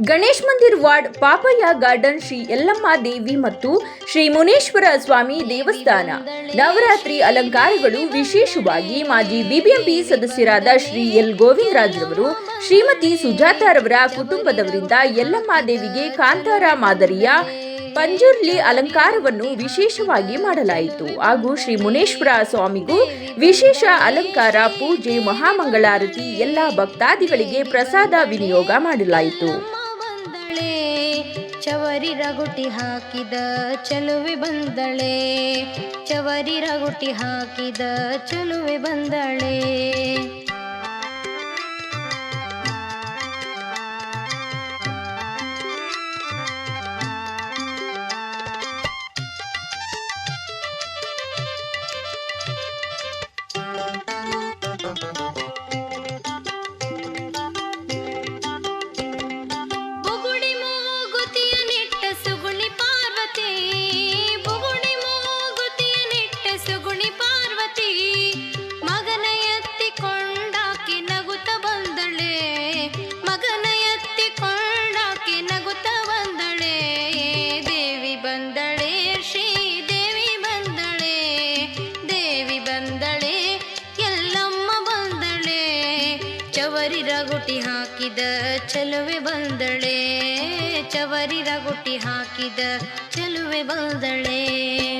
Ganesh Mandir ward Papaiah garden Shri Yellamma Devi ಮತ್ತು ಶ್ರೀ ಮುನೇಶ್ವರ ಸ್ವಾಮಿ ದೇವಸ್ಥಾನ. ನವರಾತ್ರಿ ಅಲಂಕಾರಗಳು ವಿಶೇಷವಾಗಿ ಮಾಜಿ ಬಿಬಿಎಂಪಿ ಸದಸ್ಯರಾದ ಶ್ರೀ ಎಲ್ ಗೋವಿಂದರಾಜ್ ರವರು ಶ್ರೀಮತಿ ಸುಜಾತಾರವರ ಕುಟುಂಬದವರಿಂದ ಯಲ್ಲಮ್ಮ ದೇವಿಗೆ ಕಾಂತಾರ ಮಾದರಿಯ ಪಂಜುರ್ಲಿ ಅಲಂಕಾರವನ್ನು ವಿಶೇಷವಾಗಿ ಮಾಡಲಾಯಿತು. ಹಾಗೂ ಶ್ರೀ ಮುನೇಶ್ವರ ಸ್ವಾಮಿಗೂ ವಿಶೇಷ ಅಲಂಕಾರ, ಪೂಜೆ, ಮಹಾಮಂಗಳಾರತಿ, ಎಲ್ಲ ಭಕ್ತಾದಿಗಳಿಗೆ ಪ್ರಸಾದ ವಿನಿಯೋಗ ಮಾಡಲಾಯಿತು. ಚವರಿ ರಗುಟಿ ಹಾಕಿದ ಚಲುವೆ ಬಂದಳೆ. ಚವರಿ ರಗುಟಿ ಹಾಕಿದ ಚಲುವೆ ಬಂದಳೆ. ಚಲುವೆ ಬಂದಳೆ ಚವರಿದ ಗುಟ್ಟಿ ಹಾಕಿದ ಚಲುವೆ ಬಂದಳೆ.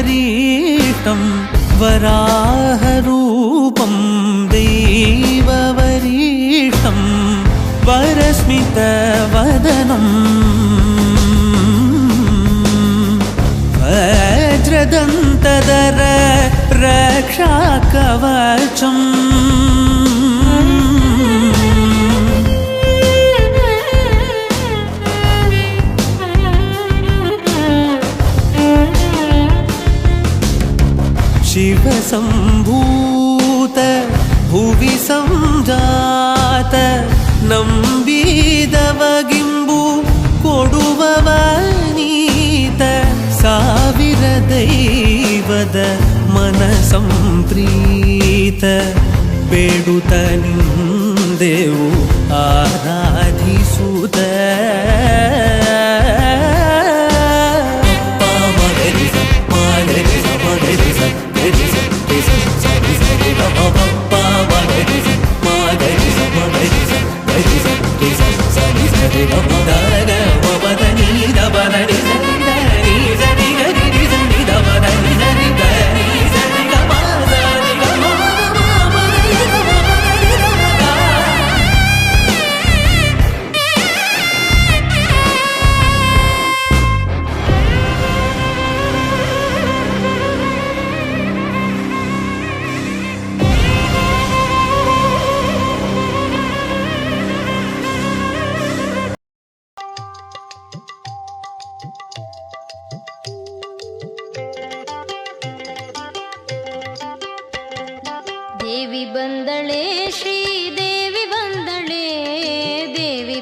दैववरीष्टं वराहरूपं दैववरीष्टं वरस्मितवदनम् वज्रदन्तदर रक्षाकवचम् ನೀತ ಸಾವಿರ ದೈವದ ಮನ ಸಂಪ್ರೀತ ಬೇಡುತ್ತ ನಿಂದೆವು ಆರಾಧಿಸುತ್ತ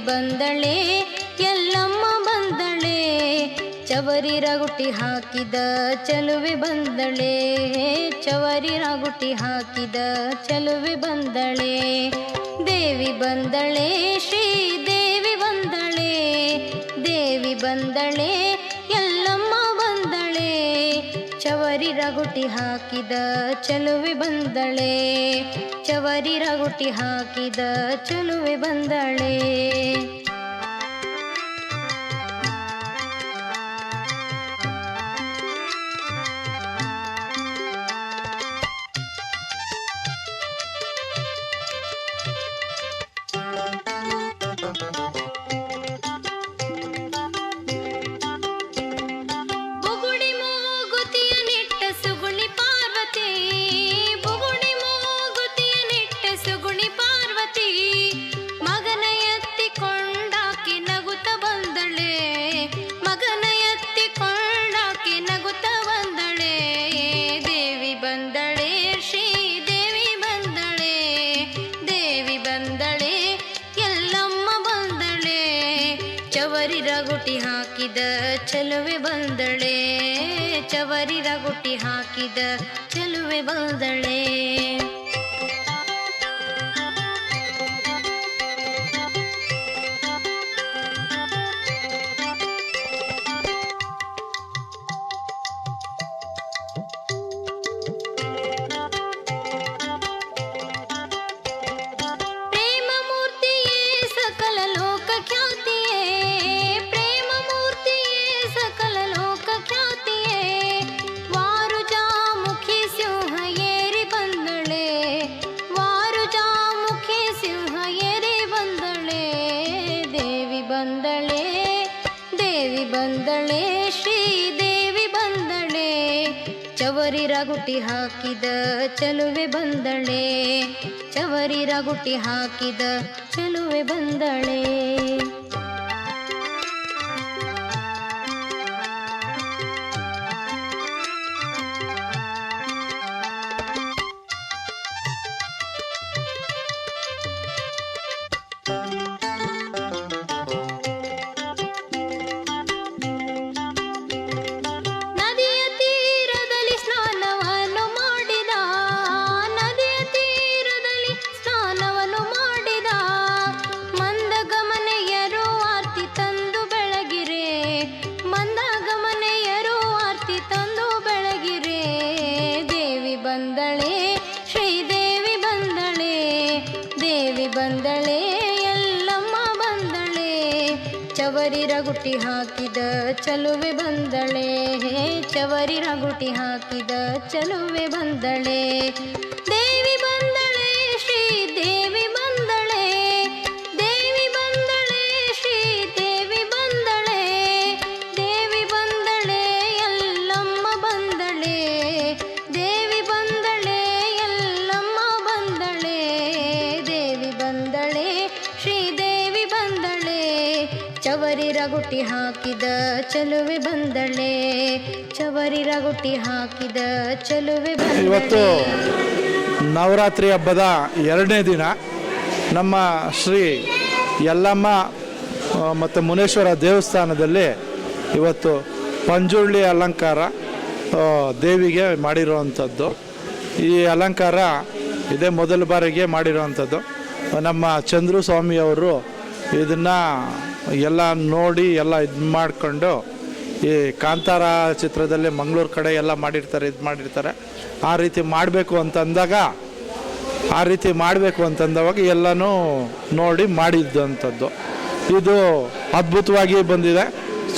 ಬಂದಳೆ, ಎಲ್ಲಮ್ಮ ಬಂದಳೆ, ಚವರಿ ರಗುಟಿ ಹಾಕಿದ ಚಲುವೆ ಬಂದಳೆ, ಚವರಿ ರಗುಟಿ ಹಾಕಿದ ಚಲುವೆ ಬಂದಳೆ. ದೇವಿ ಬಂದಳೆ, ಶ್ರೀ ದೇವಿ ಬಂದಳೆ ದೇವಿ ಬಂದಳೆ ಚವರಿ ರಗುಟಿ ಹಾಕಿದ ಚಲುವೆ ಬಂದಳೆ. ಚವರಿ ರಗುಟಿ ಹಾಕಿದ ಚಲುವೆ ಬಂದಳೆ. ಚವರಿ ರಗುಟಿ ಹಾಕಿದ ಚಲುವೆ ಬಂದಳೆ. ಚವರಿ ರಗುಟಿ ಹಾಕಿದ ಚಲುವೆ ಬಂದಳೆ. ರಗುಟಿ ಹಾಕಿದ ಚಲುವೆ ಬಂದಳೆ. ಚವರಿ ರಗುಟಿ ಹಾಕಿದ ಚಲುವೆ ಬಂದಳೆ. ಚವರಿ ರಗುಟಿ ಹಾಕಿದ ಚಲುವೆ ಬಂದಳೆ. ಚವರಿ ರಗುಟಿ ಹಾಕಿದ ಚಲುವೆ ಬಂದಳೆ. ಚವರಿ ರಗುಟಿ ಹಾಕಿದ ಚಲುವೆ ಬಂದಳೆ. ಚವರಿ ರಗುಟಿ ಹಾಕಿದ ಚಲುವೆ ಇವತ್ತು ನವರಾತ್ರಿ ಹಬ್ಬದ ಎರಡನೇ ದಿನ ನಮ್ಮ ಶ್ರೀ ಯಲ್ಲಮ್ಮ ಮತ್ತು ಮುನೇಶ್ವರ ದೇವಸ್ಥಾನದಲ್ಲಿ ಇವತ್ತು ಪಂಜುರ್ಲಿ ಅಲಂಕಾರ ದೇವಿಗೆ ಮಾಡಿರುವಂಥದ್ದು. ಈ ಅಲಂಕಾರ ಇದೇ ಮೊದಲ ಬಾರಿಗೆ ಮಾಡಿರುವಂಥದ್ದು. ನಮ್ಮ ಚಂದ್ರು ಸ್ವಾಮಿಯವರು ಇದನ್ನು ಎಲ್ಲ ನೋಡಿ, ಎಲ್ಲ ಇದು ಮಾಡಿಕೊಂಡು ಈ ಕಾಂತಾರ ಚಿತ್ರದಲ್ಲಿ ಮಂಗಳೂರು ಕಡೆ ಎಲ್ಲ ಮಾಡಿರ್ತಾರೆ, ಇದು ಮಾಡಿರ್ತಾರೆ. ಆ ರೀತಿ ಮಾಡಬೇಕು ಅಂತಂದಾಗ, ಆ ರೀತಿ ಮಾಡಬೇಕು ಅಂತಂದವಾಗ ಎಲ್ಲನೂ ನೋಡಿ ಮಾಡಿದ್ದಂಥದ್ದು. ಇದು ಅದ್ಭುತವಾಗಿ ಬಂದಿದೆ.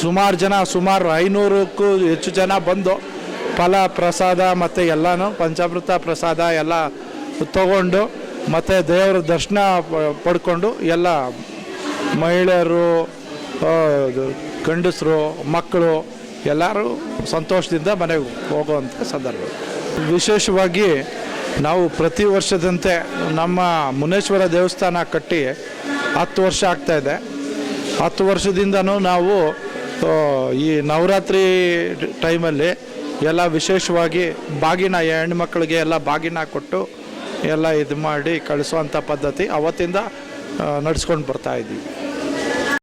ಸುಮಾರು ಜನ, ಸುಮಾರು ಐನೂರಕ್ಕೂ ಹೆಚ್ಚು ಜನ ಬಂದು ಫಲ ಪ್ರಸಾದ ಮತ್ತು ಎಲ್ಲನೂ ಪಂಚಾಮೃತ ಪ್ರಸಾದ ಎಲ್ಲ ತಗೊಂಡು ಮತ್ತು ದೇವರ ದರ್ಶನ ಪಡ್ಕೊಂಡು ಎಲ್ಲ ಮಹಿಳೆಯರು ಗಂಡಸರು, ಮಕ್ಕಳು ಎಲ್ಲರೂ ಸಂತೋಷದಿಂದ ಮನೆಗೆ ಹೋಗುವಂಥ ಸಂದರ್ಭ. ವಿಶೇಷವಾಗಿ ನಾವು ಪ್ರತಿ ವರ್ಷದಂತೆ ನಮ್ಮ ಮುನೇಶ್ವರ ದೇವಸ್ಥಾನ ಕಟ್ಟಿ ಹತ್ತು ವರ್ಷ ಆಗ್ತಾ ಇದೆ. ಹತ್ತು ವರ್ಷದಿಂದನೂ ನಾವು ಈ ನವರಾತ್ರಿ ಟೈಮಲ್ಲಿ ಎಲ್ಲ ವಿಶೇಷವಾಗಿ ಬಾಗಿನ ಹೆಣ್ಮಕ್ಳಿಗೆ ಎಲ್ಲ ಬಾಗಿನ ಕೊಟ್ಟು ಎಲ್ಲ ಇದು ಮಾಡಿ ಕಳಿಸುವಂಥ ಪದ್ಧತಿ ಅವತ್ತಿಂದ ನಡೆಸ್ಕೊಂಡು ಬರ್ತಾ ಇದ್ದೀವಿ.